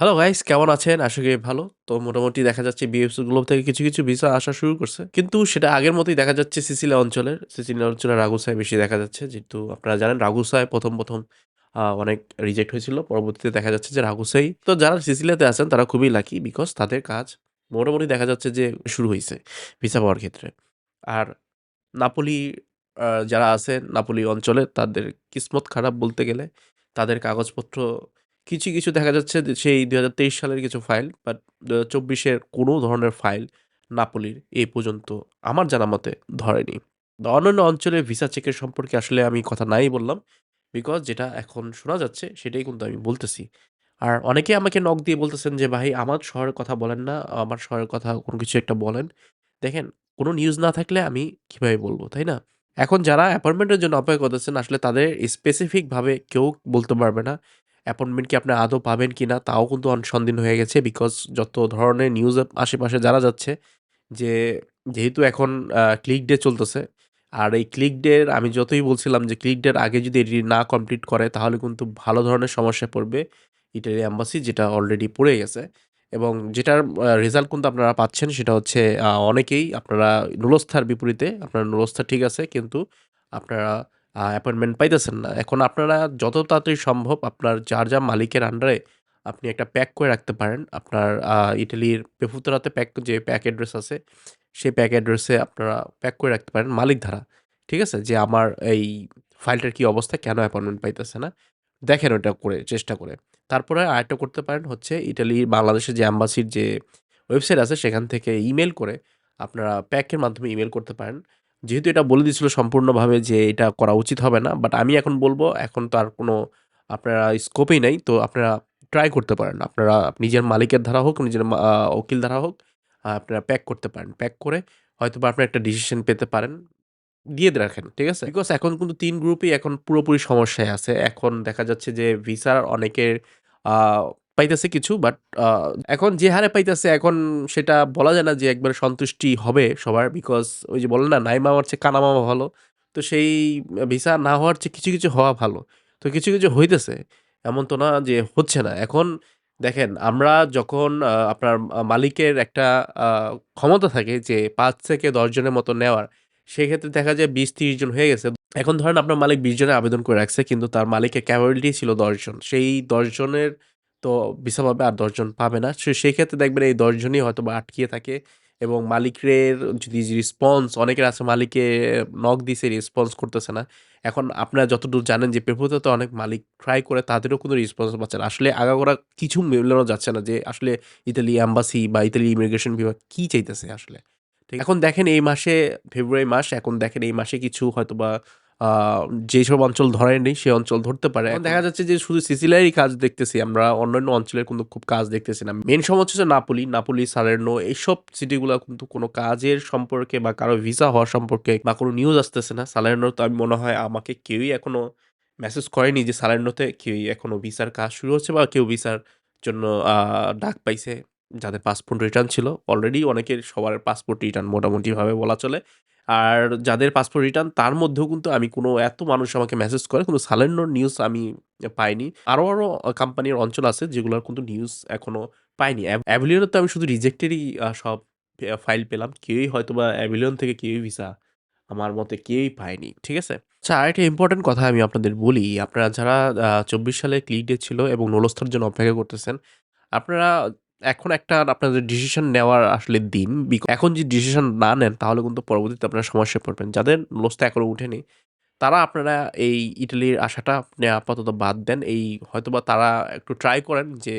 Hello guys কেমন আছেন? আশা করি ভালো। তো মোটামুটি দেখা যাচ্ছে বিএফসি গুলো থেকে কিছু, কিছু ভিসা আসা শুরু করছে। কিন্তু সেটা আগের মতোই দেখা যাচ্ছে সিসিলিয়া অঞ্চলের। সিসিলিয়া অঞ্চলের রাগুসায় বেশি দেখা যাচ্ছে। যেহেতু আপনারা জানেন রাগুসায় ১ম, ১ম আ অনেক রিজেক্ট হয়েছিল। পরবর্তীতে দেখা যাচ্ছে যে রাগুসাই তো যারা সিসিলিয়াতে আছেন তারা খুবই লাকি বিকজ তাদের কাজ মোটামুটি দেখা যাচ্ছে যে শুরু হয়েছে ভিসা পাওয়ার ক্ষেত্রে। আর নাপোলি যারা আছে নাপোলি অঞ্চলে তাদের কিসমত খারাপ বলতে গেলে। তাদের কাগজপত্র কিছু, কিছু দেখা যাচ্ছে সেই ২০২৩ সালের কিছু ফাইল বাট ২০২৪ এর কোনো ধরনের ফাইল নাপোলির এই পর্যন্ত আমার জানা মতে ধরেনি। অন্যান্য অঞ্চলে ভিসা চেকের সম্পর্কে আসলে আমি কথা নাই বললাম। বিকজ যেটা এখন শোনা যাচ্ছে সেটাই কিন্তু আমি বলতেছি। আর অনেকেই আমাকে নক দিয়ে বলতেছেন যে, "ভাই আমার শহরের কথা বলেন না। আমার শহরের কথা কোনো কিছু একটা বলেন।" দেখেন কোনো নিউজ না থাকলে আমি কীভাবে বলব তাই না? এখন যারা অ্যাপয়েন্টমেন্টের জন্য অপেক্ষা করতেছেন আসলে তাদের স্পেসিফিকভাবে কেউ বলতে পারবে না। অ্যাপয়েন্টমেন্ট কি আপনি আদৌ পাবেন কিনা তাও কিন্তু অন হয়ে গেছে। বিকজ যত ধরনের নিউজ আশেপাশে জানা যাচ্ছে, যে যেহেতু এখন ক্লিক ডে চলতেছে। আর এই ক্লিক ডের আমি যতই বলছিলাম যে ক্লিক ডের আগে যদি এটি না কমপ্লিট করে, তাহলে কিন্তু ভালো ধরনের সমস্যায় পড়বে ইটালি এম্বাসি যেটা অলরেডি পড়ে গেছে। এবং যেটার রেজাল্ট কিন্তু আপনারা পাচ্ছেন সেটা হচ্ছে অনেকেই আপনারা নুরস্থার বিপরীতে, আপনার নুরস্থা ঠিক আছে, কিন্তু আপনারা অ্যাপয়েন্টমেন্ট পাইতেছেন না। এখন আপনারা যত তাড়াতাড়ি সম্ভব আপনার যার, যা মালিকের আন্ডারে আপনি একটা প্যাক করে রাখতে পারেন। আপনার ইটালির পেফুতেরাতে প্যাক যে প্যাক অ্যাড্রেস আছে, সেই প্যাক অ্যাড্রেসে আপনারা প্যাক করে রাখতে পারেন মালিক ধারা। ঠিক আছে? যে আমার এই ফাইলটার কি অবস্থা? কেন অ্যাপয়েন্টমেন্ট পাইতেছে না? দেখেন ওটা করে চেষ্টা করে। তারপরে আরেকটা করতে পারেন হচ্ছে ইটালি বাংলাদেশের যে অ্যাম্বাসির যে ওয়েবসাইট আছে সেখান থেকে ইমেল করে আপনারা প্যাকের মাধ্যমে ইমেল করতে পারেন। যেহেতু এটা বলে দিয়েছিল সম্পূর্ণভাবে যে এটা করা উচিত হবে না। বাট আমি এখন বলব এখন তো আর কোনো আপনারা স্কোপই নাই। তো আপনারা ট্রাই করতে পারেন। আপনারা নিজের মালিকের ধারা হোক, নিজের উকিল ধারা হোক, আপনারা প্যাক করতে পারেন। প্যাক করে হয়তো বা আপনারা একটা ডিসিশন পেতে পারেন। দিয়ে রাখেন। ঠিক আছে? বিকজ এখন কিন্তু তিন গ্রুপই এখন পুরোপুরি সমস্যায় আছে। এখন দেখা যাচ্ছে যে ভিসার অনেকের পাইতেছে কিছু বাট এখন যে হারে পাইতেছে এখন সেটা বলা যায় না যে একবারে সন্তুষ্টি হবে সবার। বিকজ ওই যে বলে না, "নাই মামার চেয়ে কানা মামা ভালো।" তো সেই ভিসা না হওয়ার চেয়ে কিছু, কিছু হওয়া ভালো। তো কিছু, কিছু হইতেছে। এমন তো না যে হচ্ছে না। এখন দেখেন আমরা যখন আপনার মালিকের একটা ক্ষমতা থাকে যে পাঁচ থেকে ১০ জনের মতো নেওয়ার, সেক্ষেত্রে দেখা যায় ২০-৩০ জন হয়ে গেছে। এখন ধরেন আপনার মালিক ২০ জনের আবেদন করে রাখছে কিন্তু তার মালিকের ক্যাপাবিলিটি ছিল দশজন সেই ১০ জনের তো পাবে আর দশজন পাবে না। সেই ক্ষেত্রে দেখবেন এই ১০ জনই হয়তোবা আটকিয়ে থাকে এবং মালিকের যদি রেসপন্স অনেকের আছে মালিকে নক দিছে রেসপন্স করতেছে না। এখন আপনারা যতদূর জানেন যে পেপুতে অনেক মালিক ট্রাই করে তাদেরও কোনো রেসপন্স পাচ্ছে না। আসলে আগাগোড়া কিছু মেলানো যাচ্ছে না যে আসলে ইতালি অ্যাম্বাসি বা ইতালি ইমিগ্রেশন বিভাগ কি চাইতেছে আসলে। ঠিক এখন দেখেন এই মাসে ফেব্রুয়ারি মাস, এখন দেখেন এই মাসে কিছু হয়তোবা আ যেসব অঞ্চল ধরেনি সে অঞ্চল ধরতে পারে। দেখা যাচ্ছে যে শুধু সিসিলিয়ারই কাজ দেখতেছি আমরা। অন্যান্য অঞ্চলের কিন্তু খুব কাজ দেখতেছি না। মেন সমস্যা হচ্ছে নাপোলি, নাপোলি, সালের্নো এইসব সিটিগুলা কিন্তু কোনো কাজের সম্পর্কে বা কারও ভিসা হওয়া সম্পর্কে বা কোনো নিউজ আসতেছে না। সালের্নোর তো আমি মনে হয় আমাকে কেউই এখনও মেসেজ করেনি যে সালের্নোতে কেউই এখনও ভিসার কাজ শুরু হচ্ছে বা কেউ ভিসার জন্য ডাক পাইছে। যাদের পাসপোর্ট রিটার্ন ছিল। অলরেডি অনেকের সবার পাসপোর্ট রিটার্ন মোটামুটিভাবে বলা চলে। আর যাদের পাসপোর্ট রিটার্ন তার মধ্যেও কিন্তু আমি কোনো এত মানুষ আমাকে মেসেজ করে কোনো সালের্নোর নিউজ আমি পাইনি। আরও আরও কোম্পানির অঞ্চল আছে যেগুলোর কিন্তু নিউজ এখনও পাইনি। অ্যাভ অ্যাভিলিয়নে তো আমি শুধু রিজেক্টেরই সব ফাইল পেলাম। কেউই হয়তো বা অ্যাভিলিয়ন থেকে কেউই ভিসা আমার মতে কেউই পায়নি। ঠিক আছে? আচ্ছা আরেকটা ইম্পোর্টেন্ট কথা আমি আপনাদের বলি। আপনারা যারা চব্বিশ সালে ক্লিক ডে ছিল এবং নুরস্থার জন্য অপেক্ষা করতেছেন, আপনারা এখন একটা আপনাদের ডিসিশন নেওয়ার আসলে দিন। এখন যদি ডিসিশন না নেন তাহলে কিন্তু পরবর্তীতে আপনারা সমস্যায় পড়বেন। যাদের নুরস্থা এখনও উঠেনি, তারা আপনারা এই ইটালির আশাটা আপাতত বাদ দেন। এই হয়তোবা তারা একটু ট্রাই করেন যে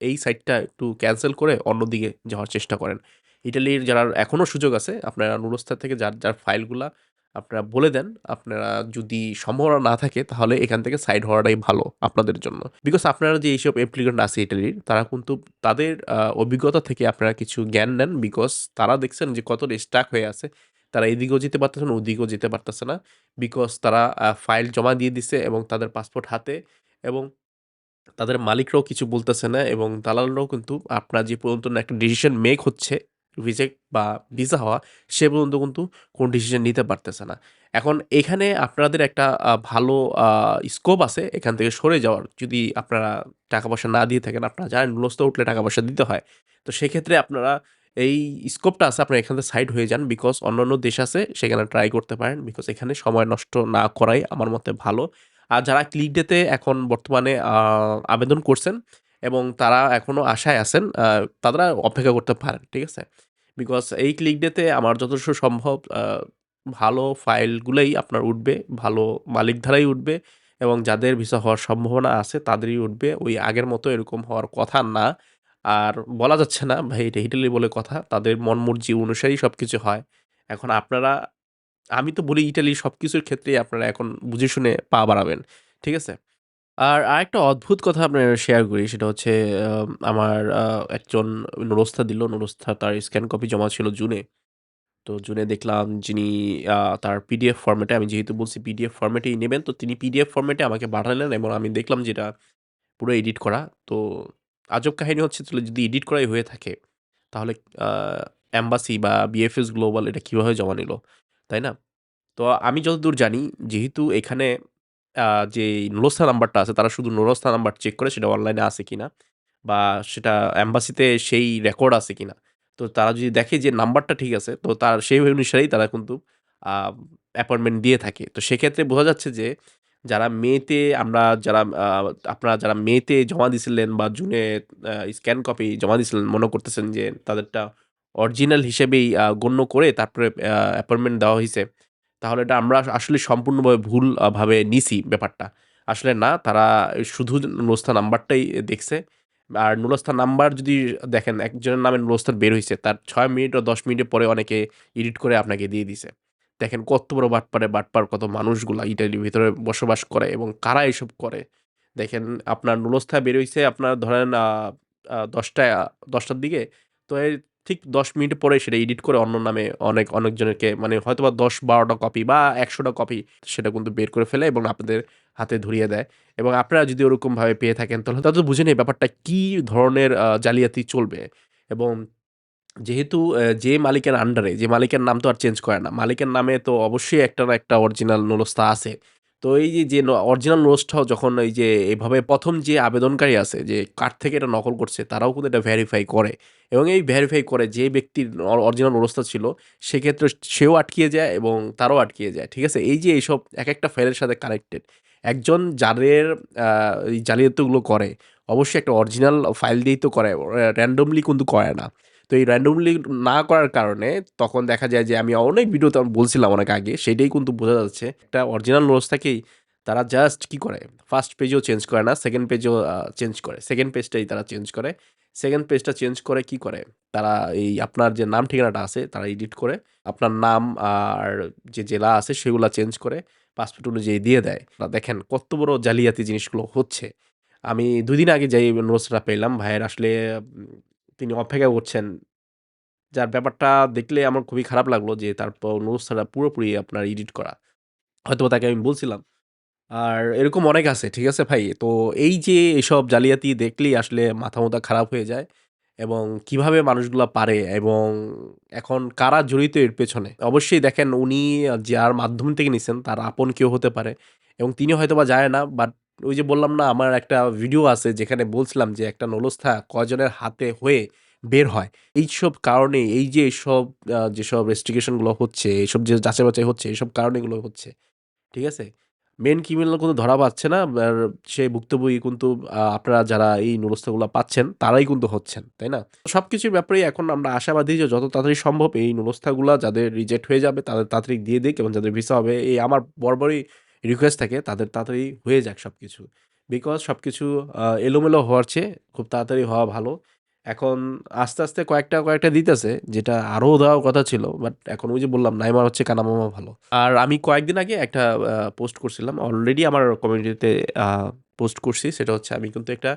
এই সাইটটা একটু ক্যান্সেল করে অন্যদিকে যাওয়ার চেষ্টা করেন। ইটালির যারা এখনও সুযোগ আছে আপনারা নুরস্থা থেকে যার, যার ফাইলগুলা আপনারা বলে দেন। আপনারা যদি সম্ভাবনা না থাকে তাহলে এখান থেকে সাইড হওয়াটাই ভালো আপনাদের জন্য। বিকজ আপনারা যে এইসব অ্যাপ্লিক্যান্ট আছে ইটালির তারা কিন্তু তাদের অভিজ্ঞতা থেকে আপনারা কিছু জ্ঞান নেন। বিকজ তারা দেখছেন যে কতটা স্টাক হয়ে আছে। তারা এদিকেও যেতে পারতেছে না, ওদিকেও যেতে পারতেছে না। বিকজ তারা ফাইল জমা দিয়ে দিছে এবং তাদের পাসপোর্ট হাতে এবং তাদের মালিকরাও কিছু বলতেছে না এবং দালালরাও কিন্তু আপনার যে পর্যন্ত একটা ডিসিশন মেক হচ্ছে রিজেক্ট বা ভিসা হওয়া সে পর্যন্ত কিন্তু কোন ডিসিশন নিতে পারতেছে না। এখন এখানে আপনাদের একটা ভালো স্কোপ আছে এখান থেকে সরে যাওয়ার। যদি আপনারা টাকা-পয়সা না দিয়ে থাকেন, আপনারা জানেন নুলস্থ উঠলে টাকা-পয়সা দিতে হয়। তো সেক্ষেত্রে আপনারা এই স্কোপটা আছে আপনারা এখান থেকে সাইড হয়ে যান। বিকজ অন্যান্য দেশ আছে সেখানে ট্রাই করতে পারেন। বিকজ এখানে সময় নষ্ট না করাই আমার মতে ভালো। আর যারা ক্লিক ডেতে এখন বর্তমানে আবেদন করছেন এবং তারা এখনও আশায় আছেন, তারা অপেক্ষা করতে পারেন। ঠিক আছে? বিকজ এই ক্লিক ডে তে আমার যতদূর সম্ভব ভালো ফাইলগুলোই আপনার উঠবে, ভালো মালিক ধারাই উঠবে এবং যাদের ভিসা হওয়ার সম্ভাবনা আছে তাদেরই উঠবে। ওই আগের মতো এরকম হওয়ার কথা না। আর বলা যাচ্ছে না ভাই এটা ইটালি বলে কথা। তাদের মন মর্জি অনুসারেই সবকিছু হয়। এখন আপনারা আমি তো বলি ইটালি সব কিছুর ক্ষেত্রেই আপনারা এখন বুঝে শুনে পা বাড়াবেন। ঠিক আছে? আর আরেকটা অদ্ভুত কথা আপনার শেয়ার করি, সেটা হচ্ছে আমার একজন নুরস্থা দিল। নুরস্থা তার স্ক্যান কপি জমা ছিল জুনে। তো জুনে দেখলাম যিনি তার পিডিএফ ফরম্যাটে আমি যেহেতু বলছি পিডিএফ ফরম্যাটেই নেবেন। তো তিনি পিডিএফ ফরম্যাটে আমাকে পাঠালেন এবং আমি দেখলাম যে এটা পুরো এডিট করা। তো আজব কাহিনী হচ্ছে, তাহলে যদি এডিট করাই হয়ে থাকে, তাহলে আ এম্বাসি বা বিএফএস গ্লোবাল এটা কীভাবে জমা নিল? তাই না? তো আমি যতদূর জানি, যেহেতু এখানে যে নুরস্থা নাম্বারটা আছে, তারা শুধু নুরস্থা নাম্বার চেক করে সেটা অনলাইনে আছে কিনা বা সেটা এম্বাসিতে সেই রেকর্ড আছে কিনা। তো তারা যদি দেখে যে নাম্বারটা ঠিক আছে, তো তার সেই অনুসারেই তারা কিন্তু অ্যাপয়েন্টমেন্ট দিয়ে থাকে। তো সেক্ষেত্রে বোঝা যাচ্ছে যে যারা মেতে আমরা যারা আপনারা যারা মেতে জমা দিছিলেন বা জুনে স্ক্যান কপি জমা দিছিলেন, মনে করতেছেন যে তাদেরটা অরিজিনাল হিসেবেই গণ্য করে তারপরে অ্যাপয়েন্টমেন্ট দেওয়া হইছে। তাহলে এটা আমরা আসলে সম্পূর্ণভাবে ভুলভাবে নিছি ব্যাপারটা। আসলে না, তারা শুধু নুরস্থা নাম্বারটাই দেখছে। আর নুরস্থা নাম্বার যদি দেখেন, একজনের নামে নুরস্থা বের হয়েছে, তার ছয় মিনিট ও ১০ মিনিটের পরে অনেকে এডিট করে আপনাকে দিয়ে দিছে। দেখেন কত বড় বাটপারে বাটপার কত মানুষগুলা ইটালির ভিতরে বসবাস করে এবং কারা এসব করে। দেখেন আপনার নুরস্থা বের হয়েছে আপনার ধরেন আ আ ১০ টায় ১০ টার দিকে। তো ঠিক ১০ মিনিট পরে সেটা এডিট করে অন্য নামে অনেক অনেকজনকে মানে হয়তো বা দশ বারোটা কপি বা একশোটা কপি সেটা কিন্তু বের করে ফেলে এবং আপনাদের হাতে ধরিয়ে দেয়। এবং আপনারা যদি ওরকমভাবে পেয়ে থাকেন তাহলে তারা বুঝে নেই ব্যাপারটা কি ধরনের জালিয়াতি চলবে। এবং যেহেতু যে মালিকের আন্ডারে যে মালিকের নাম তো আর চেঞ্জ করে না। মালিকের নামে তো অবশ্যই একটা না একটা অরিজিনাল নুরস্থা আছে। তো এই যে, যে অরিজিনাল নুরস্থাও যখন এই যে এভাবে প্রথম যে আবেদনকারী আছে যে কার থেকে এটা নকল করছে তারাও কিন্তু এটা ভেরিফাই করে। এবং এই ভেরিফাই করে যে ব্যক্তির অরিজিনাল নুরস্থা ছিল, সেক্ষেত্রে সেও আটকিয়ে যায় এবং তারাও আটকিয়ে যায়। ঠিক আছে? এই যে এইসব এক একটা ফাইলের সাথে কানেক্টেড। একজন যাদের এই জালিয়াতিগুলো করে, অবশ্যই একটা অরিজিনাল ফাইল দিয়েই তো করে। রা randomly কিন্তু করে না। তো এই randomly না করার কারণে তখন দেখা যায় যে আমি অনেক ভিডিওতে বলছিলাম অনেক আগে, সেটাই কিন্তু বোঝা যাচ্ছে। একটা অরিজিনাল নুরস্থাকেই তারা জাস্ট কি করে? ফার্স্ট পেজও চেঞ্জ করে না, সেকেন্ড পেজও চেঞ্জ করে। সেকেন্ড পেজটাই তারা চেঞ্জ করে। সেকেন্ড পেজটা চেঞ্জ করে কি করে? তারা এই আপনার যে নাম ঠিকানাটা আছে তারা এডিট করে আপনার নাম আর যে জেলা আছে সেগুলা চেঞ্জ করে পাসপোর্ট অনুযায়ী দিয়ে দেয়। দেখেন কত বড় জালিয়াতি জিনিসগুলো হচ্ছে। আমি ২ দিন আগে যেই নুরস্থাটা পেলাম ভাইয়ের আসলে তিনি অপেক্ষা করছেন। যার ব্যাপারটা দেখলে আমার খুবই খারাপ লাগল যে তারপর প নুরস্থাটা পুরোপুরি আপনার এডিট করা। হয়তোবা তাকে আমি বলছিলাম। আর এরকম অনেক আছে। ঠিক আছে ভাই? তো এই যে এসব জালিয়াতি দেখলেই আসলে মাথা-মুথা খারাপ হয়ে যায়। এবং কীভাবে মানুষগুলা পারে এবং এখন কারা জড়িত এর পেছনে? অবশ্যই দেখেন উনি যার মাধ্যম থেকে নিছেন তার আপন কেউ হতে পারে। এবং তিনি হয়তো বা জানে না। বাট ওই যে বললাম না আমার একটা ভিডিও আছে যেখানে বলছিলাম যে একটা নলস্থা কয়জনের হাতে হয়ে বের হয়। এইসব কারণে এই যে এসব আ যেসব রেস্ট্রিকশনগুলো হচ্ছে, এইসব যে যাচাই-বাচাই হচ্ছে এইসব কারণেগুলো হচ্ছে। ঠিক আছে? মেইন ক্রিমিনাল কিন্তু ধরা পাচ্ছে না। আর সে ভুক্তভোগী কিন্তু আপনারা যারা এই নুরস্থাগুলা পাচ্ছেন, তারাই কিন্তু হচ্ছেন। তাই না? সবকিছুর ব্যাপারেই এখন আমরা আশাবাদী যে যত তাড়াতাড়ি সম্ভব এই নুরস্থাগুলা যাদের রিজেক্ট হয়ে যাবে, তাদের তাড়াতাড়ি দিয়ে দিক এবং যাদের ভিসা হবে, এই আমার বরাবরই রিকোয়েস্ট থাকে, তাদের তাড়াতাড়ি হয়ে যাক সবকিছু। বিকজ সবকিছু, আ, এলোমেলো হওয়ার চেয়ে খুব তাড়াতাড়ি হওয়া ভালো। এখন আস্তে, আস্তে কয়েকটা, কয়েকটা দিতেছে যেটা আরও দেওয়ার কথা ছিল। বাট এখন ওই যে বললাম নাইমার হচ্ছে কানামামা ভালো। আর আমি কয়েকদিন আগে একটা পোস্ট করছিলাম। অলরেডি আমার কমিউনিটিতে পোস্ট করছি। সেটা হচ্ছে আমি কিন্তু একটা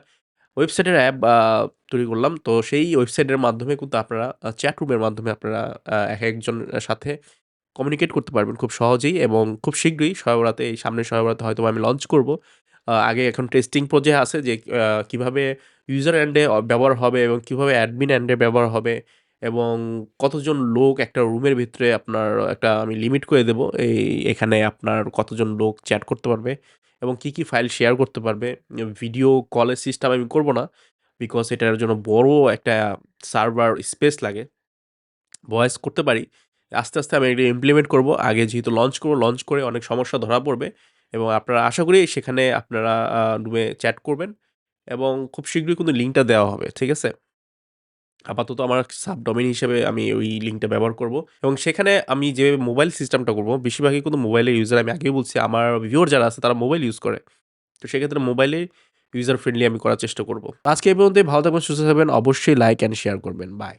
ওয়েবসাইটের অ্যাপ তৈরি করলাম। তো সেই ওয়েবসাইটের মাধ্যমে কিন্তু আপনারা চ্যাট রুমের মাধ্যমে আপনারা এক একেকজনের সাথে কমিউনিকেট করতে পারবেন খুব সহজেই এবং খুব শীঘ্রই সহায়রাতে এই সামনের সহায়রাতে হয়তোবা আমি লঞ্চ করব। আগে এখন টেস্টিং পর্যায়ে আছে যে কীভাবে ইউজার অ্যান্ডে ব্যবহার হবে এবং কীভাবে অ্যাডমিন অ্যান্ডে ব্যবহার হবে এবং কতজন লোক একটা রুমের ভিতরে আপনার একটা আমি লিমিট করে দেব, এই এখানে আপনার কতজন লোক চ্যাট করতে পারবে এবং কি কি ফাইল শেয়ার করতে পারবে। ভিডিও কলের সিস্টেম আমি করব না বিকজ এটার জন্য বড় একটা সার্ভার স্পেস লাগে। ভয়েস করতে পারি। আস্তে আস্তে আমি এটা ইমপ্লিমেন্ট করব। আগে যেহেতু লঞ্চ করব লঞ্চ করে অনেক সমস্যা ধরা পড়বে। এবং আপনারা আশা করি সেখানে আপনারা রুমে চ্যাট করবেন এবং খুব শীঘ্রই কিন্তু লিঙ্কটা দেওয়া হবে, ঠিক আছে? আপাতত আমার সাবডোমেইন হিসেবে আমি ওই লিঙ্কটা ব্যবহার করব এবং সেখানে আমি যে মোবাইল সিস্টেমটা করব, বেশিরভাগই কিন্তু মোবাইলের ইউজার আমি আগেই বলছি আমার ভিউয়ার যারা আছে তারা মোবাইল ইউজ করে। তো সেক্ষেত্রে মোবাইলে ইউজার ফ্রেন্ডলি আমি করার চেষ্টা করব। আজকে এই পর্যন্তই, ভালো থাকবেন, সুস্থ থাকবেন, অবশ্যই লাইক অ্যান্ড শেয়ার করবেন বাই